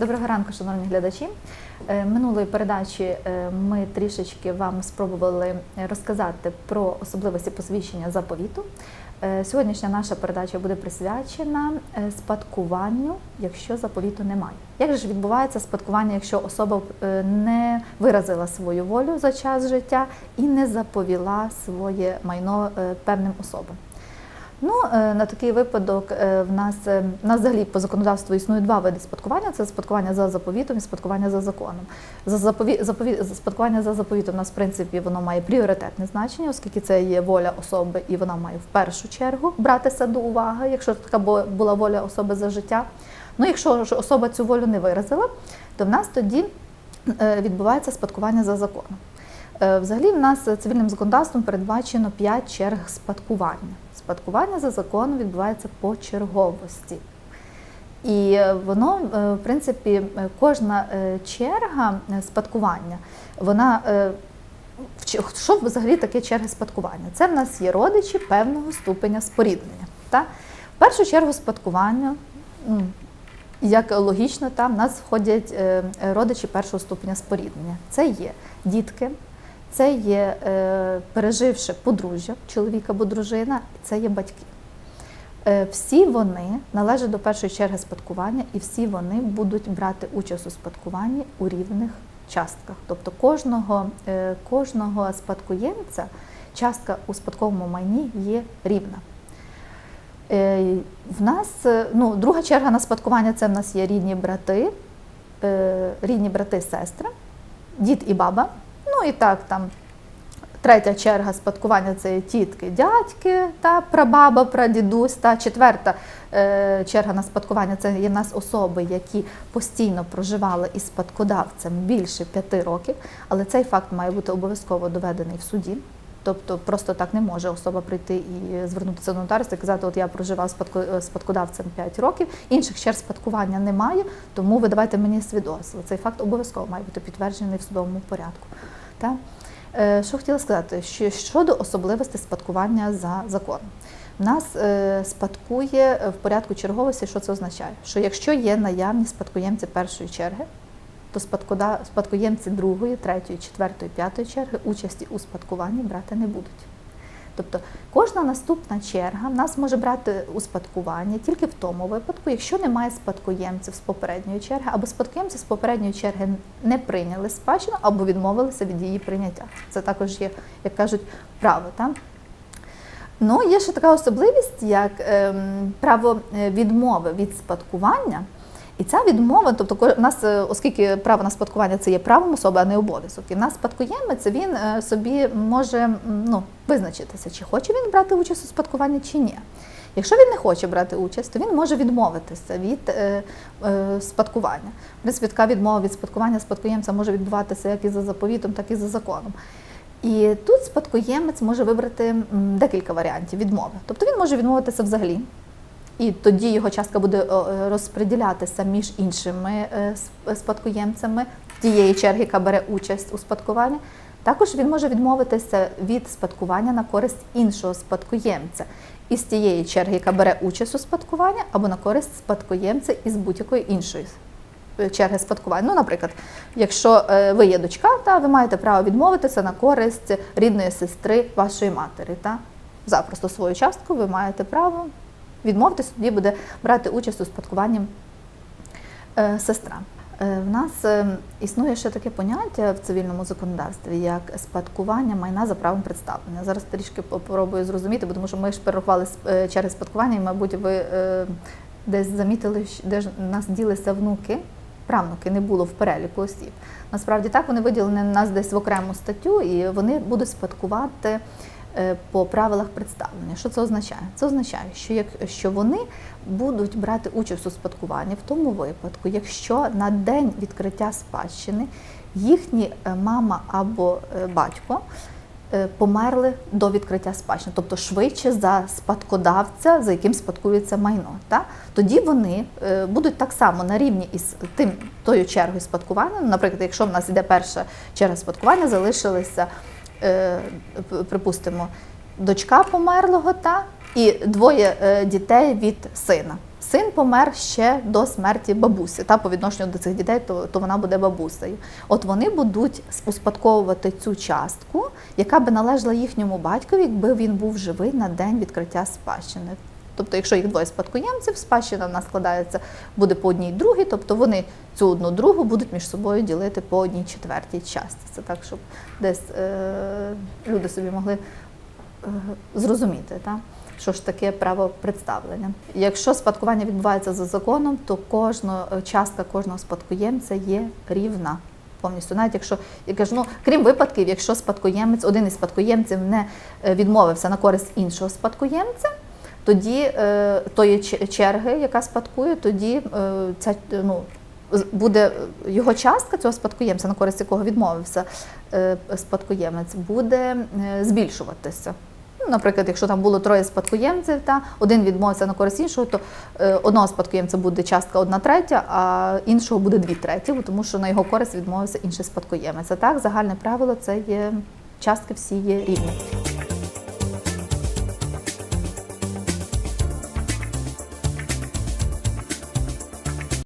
Доброго ранку, шановні глядачі. Е, Минулої передачі е, ми трішечки вам спробували розказати про особливості посвідчення заповіту. Е, Сьогоднішня наша передача буде присвячена спадкуванню, якщо заповіту немає. Як же ж відбувається спадкування, якщо особа не виразила свою волю за час життя і не заповіла своє майно певним особам? Ну, е, на такий випадок е, в нас, е, в нас взагалі по законодавству існує два види спадкування: це спадкування за заповітом і спадкування за законом. За запові... запові... Спадкування за заповітом у нас, в принципі, воно має пріоритетне значення, оскільки це є воля особи, і вона має в першу чергу братися до уваги, якщо така була воля особи за життя. Ну, якщо ж особа цю волю не виразила, то в нас тоді відбувається спадкування за законом. Е, Взагалі, в нас цивільним законодавством передбачено 5 черг спадкування. Спадкування за законом відбувається по черговості. І е, воно, е, в принципі, кожна черга спадкування, вона що взагалі таке черги спадкування? Це в нас є родичі певного ступеня споріднення. Та? В першу чергу спадкування, як логічно, там в нас входять родичі першого ступеня споріднення. Це є дітки, це є е, переживши подружжя, чоловік або дружина, це є батьки. Е, Всі вони належать до першої черги спадкування, і всі вони будуть брати участь у спадкуванні у рівних частках. Тобто кожного, е, кожного спадкоємця частка у спадковому майні є рівна. В нас ну, друга черга на спадкування це в нас є рідні брати, рідні брати, сестри, дід і баба. Ну і так там. Третя черга спадкування це тітки, дядьки та прабаба, прадідусь. Та четверта е, черга на спадкування це є нас особи, які постійно проживали із спадкодавцем більше п'яти років, але цей факт має бути обов'язково доведений в суді. Тобто просто так не може особа прийти і звернутися до нотаріуса і казати, от я проживав спадкодавцем 5 років, інших черг спадкування немає, тому ви давайте мені свідоцтво. Цей факт обов'язково має бути підтверджений в судовому порядку. Так? Е, Що хотіла сказати, що щодо особливостей спадкування за законом. В нас е, спадкує в порядку черговості, що це означає? Що якщо є наявні спадкоємці першої черги, то спадкоємці другої, третьої, четвертої, п'ятої черги участі у спадкуванні брати не будуть. Тобто кожна наступна черга в нас може брати у спадкуванні тільки в тому випадку, якщо немає спадкоємців з попередньої черги, або спадкоємці з попередньої черги не прийняли спадщину, або відмовилися від її прийняття. Це також є, як кажуть, право. Так? Ну, є ще така особливість, як ем, право е, відмови від спадкування. І ця відмова, тобто в нас, е, оскільки право на спадкування це є правом особи, а не обов'язок, і в нас спадкоємець він е, собі може ну, визначитися, чи хоче він брати участь у спадкуванні, чи ні. Якщо він не хоче брати участь, то він може відмовитися від е, е, спадкування. В принципі, така відмова від спадкування спадкоємця може відбуватися як і за заповітом, так і за законом. І тут спадкоємець може вибрати декілька варіантів відмови. Тобто він може відмовитися взагалі, і тоді його частка буде о, е, розподілятися між іншими е, спадкоємцями тієї черги, яка бере участь у спадкуванні. Також він може відмовитися від спадкування на користь іншого спадкоємця із тієї черги, яка бере участь у спадкуванні, або на користь спадкоємця із будь-якої іншої е, черги спадкування. Ну, наприклад, якщо е, ви є дочка, та ви маєте право відмовитися на користь рідної сестри вашої матері. Та? Запросто свою частку ви маєте право відмовитися, тоді буде брати участь у спадкуванні е, сестра. Е, В нас е, існує ще таке поняття в цивільному законодавстві, як спадкування майна за правом представлення. Зараз трішки попробую зрозуміти, тому що ми ж перерахували черги спадкування, і, мабуть, ви десь замітили, де ж нас ділися внуки, правнуки не було в переліку осіб. Насправді так, вони виділені нас десь в окрему статтю, і вони будуть спадкувати по правилах представлення. Що це означає? Це означає, що якщо вони будуть брати участь у спадкуванні в тому випадку, якщо на день відкриття спадщини їхні е, мама або е, батько е, померли до відкриття спадщини, тобто швидше за спадкодавця, за яким спадкується майно. Та? Тоді вони е, будуть так само на рівні із тим тою чергою спадкування. Наприклад, якщо в нас йде перша черга спадкування, залишилися, е, припустимо, дочка померлого та і двоє е, дітей від сина. син помер ще до смерті бабусі, та по відношенню до цих дітей, то, то вона буде бабусею. От вони будуть успадковувати цю частку, яка би належала їхньому батькові, якби він був живий на день відкриття спадщини. Тобто, якщо їх двоє спадкоємців, спадщина в нас складається буде по одній другій, тобто вони цю одну другу будуть між собою ділити по одній четвертій частці. Це так, щоб десь е, люди собі могли е, зрозуміти, та? що ж таке право представлення. Якщо спадкування відбувається за законом, то кожна е, частка кожного спадкоємця є рівна. Повністю, навіть якщо я кажу, ну крім випадків, якщо спадкоємець, один із спадкоємців не е, відмовився на користь іншого спадкоємця, тоді е, тої черги, яка спадкує, тоді е, ця ну, буде е, його частка цього спадкоємця, на користь якого відмовився спадкоємець, буде збільшуватися. Ну, Наприклад, якщо там було троє спадкоємців, та один відмовився на користь іншого, то одного спадкоємця буде частка одна третя, а іншого буде дві треті, тому що на його користь відмовився інший спадкоємець. А так, загальне правило це є частки всі є рівні.